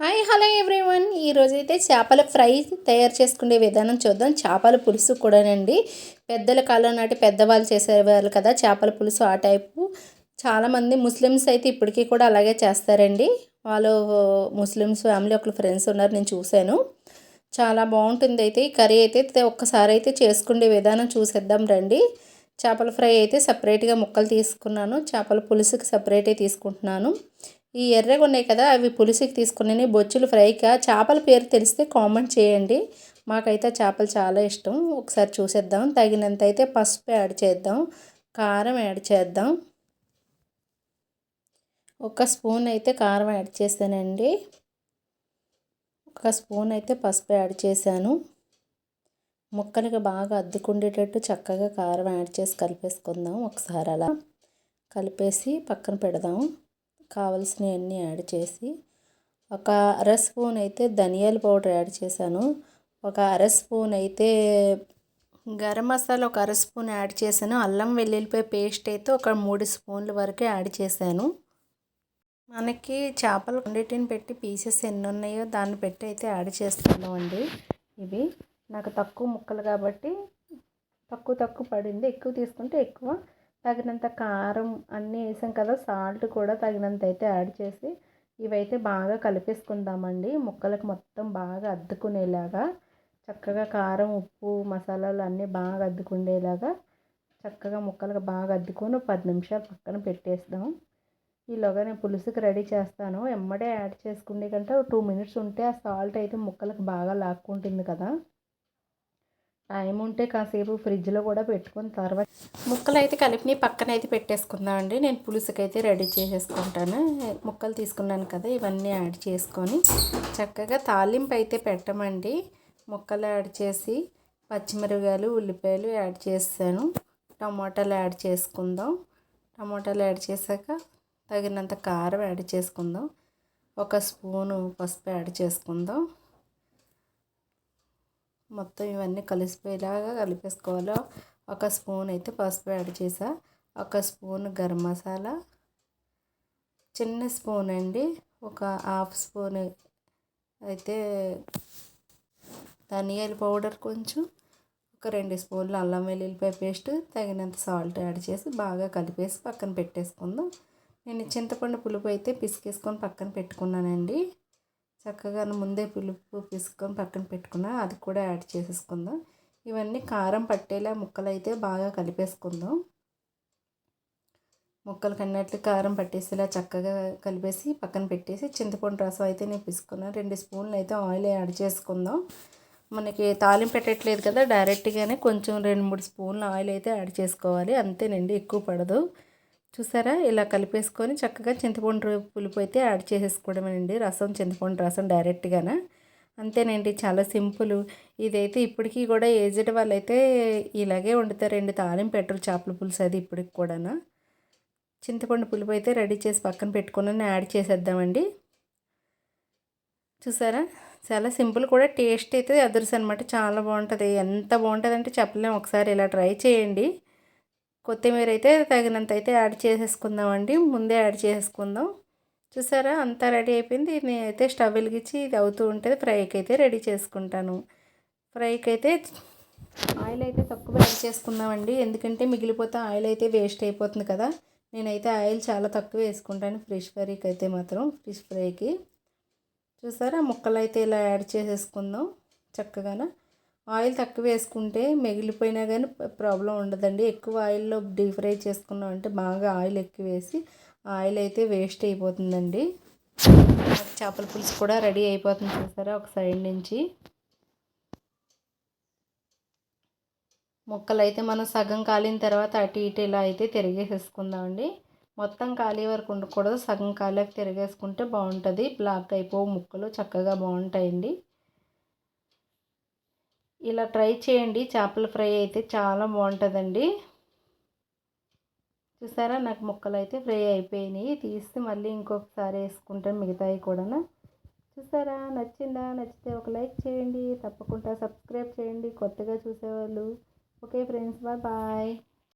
Hi hello everyone. ఈరోజు అయితే చేపల ఫ్రై తయారు చేసుకునే విధానం చూద్దాం. చేపల పులుసు కూడానండి. పెద్దల కాలం నాటి పెద్దవాళ్ళు చేసేవాళ్ళు కదా చేపల పులుసు ఆ టైపు. చాలామంది ముస్లిమ్స్ అయితే ఇప్పటికీ కూడా అలాగే చేస్తారండి. వాళ్ళు ముస్లిమ్స్ ఫ్యామిలీ ఒకళ్ళు ఫ్రెండ్స్ ఉన్నారు నేను చూశాను. చాలా బాగుంటుంది అయితే. ఈ కర్రీ అయితే ఒక్కసారి అయితే చేసుకునే విధానం చూసేద్దాం రండి. చేపల ఫ్రై అయితే సపరేట్గా ముక్కలు తీసుకున్నాను. చేపల పులుసుకి సపరేటే తీసుకుంటున్నాను. ఈ ఎర్రగా ఉన్నాయి కదా అవి పులుసుకి తీసుకుని బొచ్చులు ఫ్రైగా చేపల పేరు తెలిస్తే కామెంట్ చేయండి. మాకైతే చేపలు చాలా ఇష్టం. ఒకసారి చూసేద్దాం. తగినంత అయితే పసుపు యాడ్ చేద్దాం. కారం యాడ్ చేద్దాం. ఒక స్పూన్ అయితే కారం యాడ్ చేశానండి. ఒక స్పూన్ అయితే పసుపు యాడ్ చేశాను. ముక్కలకి బాగా అద్దుకుండేటట్టు చక్కగా కారం యాడ్ చేసి కలిపేసుకుందాం. ఒకసారి అలా కలిపేసి పక్కన పెడదాం. కావలసినవన్నీ యాడ్ చేసి ఒక అర స్పూన్ అయితే ధనియాల పౌడర్ యాడ్ చేశాను. ఒక అర స్పూన్ అయితే గరం మసాలా ఒక అర స్పూన్ యాడ్ చేశాను. అల్లం వెల్లుల్లిపాయ పేస్ట్ అయితే ఒక మూడు స్పూన్ల వరకు యాడ్ చేశాను. మనకి చేపలు రెండింటిని పెట్టి పీసెస్ ఎన్ని ఉన్నాయో దాన్ని పెట్టి అయితే యాడ్ చేస్తాను అండి. ఇవి నాకు తక్కువ ముక్కలు కాబట్టి తక్కువ తక్కువ పడింది. ఎక్కువ తీసుకుంటే ఎక్కువ తగినంత కారం అన్నీ వేసాం కదా సాల్ట్ కూడా తగినంత అయితే యాడ్ చేసి ఇవైతే బాగా కలిపేసుకుందామండి. ముక్కలకు మొత్తం బాగా అద్దుకునేలాగా చక్కగా కారం ఉప్పు మసాలాలు అన్నీ బాగా అద్దుకుండేలాగా చక్కగా ముక్కలకు బాగా అద్దుకొని పది నిమిషాలు పక్కన పెట్టేస్తాం. ఈలోగా నేను పులుసుకి రెడీ చేస్తాను. ఎమ్మడే యాడ్ చేసుకునే కంటే టూ మినిట్స్ ఉంటే ఆ సాల్ట్ అయితే ముక్కలకు బాగా లాక్కుంటుంది కదా. టైం ఉంటే కాసేపు ఫ్రిడ్జ్లో కూడా పెట్టుకున్న తర్వాత ముక్కలు అయితే కలిపిని పక్కన అయితే పెట్టేసుకుందాం అండి. నేను పులుసుకైతే రెడీ చేసేసుకుంటాను. ముక్కలు తీసుకున్నాను కదా ఇవన్నీ యాడ్ చేసుకొని చక్కగా తాలింపు అయితే పెట్టమండి. ముక్కలు యాడ్ చేసి పచ్చిమిరపకాయలు ఉల్లిపాయలు యాడ్ చేస్తాను. టమాటాలు యాడ్ చేసుకుందాం. టమాటాలు యాడ్ చేశాక తగినంత కారం యాడ్ చేసుకుందాం. ఒక స్పూను పసుపు యాడ్ చేసుకుందాం. మొత్తం ఇవన్నీ కలిసిపోయేలాగా కలిపేసుకోవాలి. ఒక స్పూన్ అయితే పసుపు యాడ్ చేసా. ఒక స్పూన్ గరం మసాలా. చిన్న స్పూన్ అండి. ఒక హాఫ్ స్పూన్ అయితే ధనియాల పౌడర్ కొంచెం. ఒక రెండు స్పూన్లు అల్లం వెల్లుల్లిపాయ పేస్ట్ తగినంత సాల్ట్ యాడ్ చేసి బాగా కలిపేసి పక్కన పెట్టేసుకుందాం. నేను చింతపండు పులుపు అయితే పిసికేసుకొని పక్కన పెట్టుకున్నానండి. చక్కగా ముందే పులుపు పిసుకొని పక్కన పెట్టుకున్న అది కూడా యాడ్ చేసేసుకుందాం. ఇవన్నీ కారం పట్టేలా ముక్కలు అయితే బాగా కలిపేసుకుందాం. ముక్కలు కన్నట్లు కారం పట్టేసేలా చక్కగా కలిపేసి పక్కన పెట్టేసి చింతపండు రసం అయితే నేను పిసుకున్నాను రెండు స్పూన్లు అయితే ఆయిల్ యాడ్ చేసుకుందాం. మనకి తాలింపు పెట్టట్లేదు కదా డైరెక్ట్గానే కొంచెం రెండు మూడు స్పూన్లు ఆయిల్ అయితే యాడ్ చేసుకోవాలి. అంతేనండి ఎక్కువ పడదు. చూసారా? ఇలా కలిపేసుకొని చక్కగా చింతపండు పులుపు అయితే యాడ్ చేసేసుకోవడమేనండి. రసం చింతపండు రసం డైరెక్ట్గానే? అంతేనండి. చాలా సింపుల్. ఇదైతే ఇప్పటికీ కూడా ఏజ్డ్ వాళ్ళైతే ఇలాగే వండుతారండి తాలింపు పెట్టరు చేపల పులుసు అది ఇప్పటికి కూడా చింతపండు పులుపు అయితే రెడీ చేసి పక్కన పెట్టుకుని యాడ్ చేసేద్దామండి. చూసారా? చాలా సింపుల్ కూడా. టేస్ట్ అయితే అదర్స్ అనమాట చాలా బాగుంటుంది. ఎంత బాగుంటుంది అంటే చెప్పలేము ఒకసారి ఇలా ట్రై చేయండి. కొత్తిమీర అయితే తగినంత అయితే యాడ్ చేసేసుకుందామండి. ముందే యాడ్ చేసేసుకుందాం. చూసారా? అంతా రెడీ అయిపోయింది. నేనైతే స్టవ్ వెలిగించి ఇది అవుతూ ఉంటుంది ఫ్రైకి అయితే రెడీ చేసుకుంటాను. ఫ్రైకి అయితే ఆయిల్ అయితే తక్కువ యాడ్ చేసుకుందామండి. ఎందుకంటే మిగిలిపోతే ఆయిల్ అయితే వేస్ట్ అయిపోతుంది కదా. నేనైతే ఆయిల్ చాలా తక్కువ వేసుకుంటాను. ఫిష్ ఫ్రైకి అయితే మాత్రం ఫిష్ ఫ్రైకి. చూసారా? ముక్కలు అయితే ఇలా యాడ్ చేసేసుకుందాం చక్కగానా. ఆయిల్ తక్కువ వేసుకుంటే మిగిలిపోయినా కానీ ప్రాబ్లం ఉండదండి. ఎక్కువ ఆయిల్లో డీప్ ఫ్రై చేసుకున్నాం అంటే బాగా ఆయిల్ ఎక్కువ వేసి ఆయిల్ అయితే వేస్ట్ అయిపోతుందండి. చేపల పులుసు కూడా రెడీ అయిపోతుంది చూసారా ఒక సైడ్ నుంచి. ముక్కలు అయితే మనం సగం కాలిన తర్వాత అటు ఇటు ఇలా అయితే తిరిగేసేసుకుందామండి. మొత్తం ఖాళీ వరకు ఉండకూడదు. సగం ఖాళీకి తిరిగేసుకుంటే బాగుంటుంది. బ్లాక్ అయిపోవు ముక్కలు. చక్కగా బాగుంటాయండి. ఇలా ట్రై చేయండి. చేపల ఫ్రై అయితే చాలా బాగుంటుందండి. చూసారా? నాకు ముక్కలు అయితే ఫ్రై అయిపోయినాయి. తీసి మళ్ళీ ఇంకొకసారి వేసుకుంటాను మిగతాయి కూడా చూసారా? నచ్చిందా? నచ్చితే ఒక లైక్ చేయండి. తప్పకుండా సబ్స్క్రైబ్ చేయండి. కొత్తగా చూసేవాళ్ళు. Okay friends bye bye.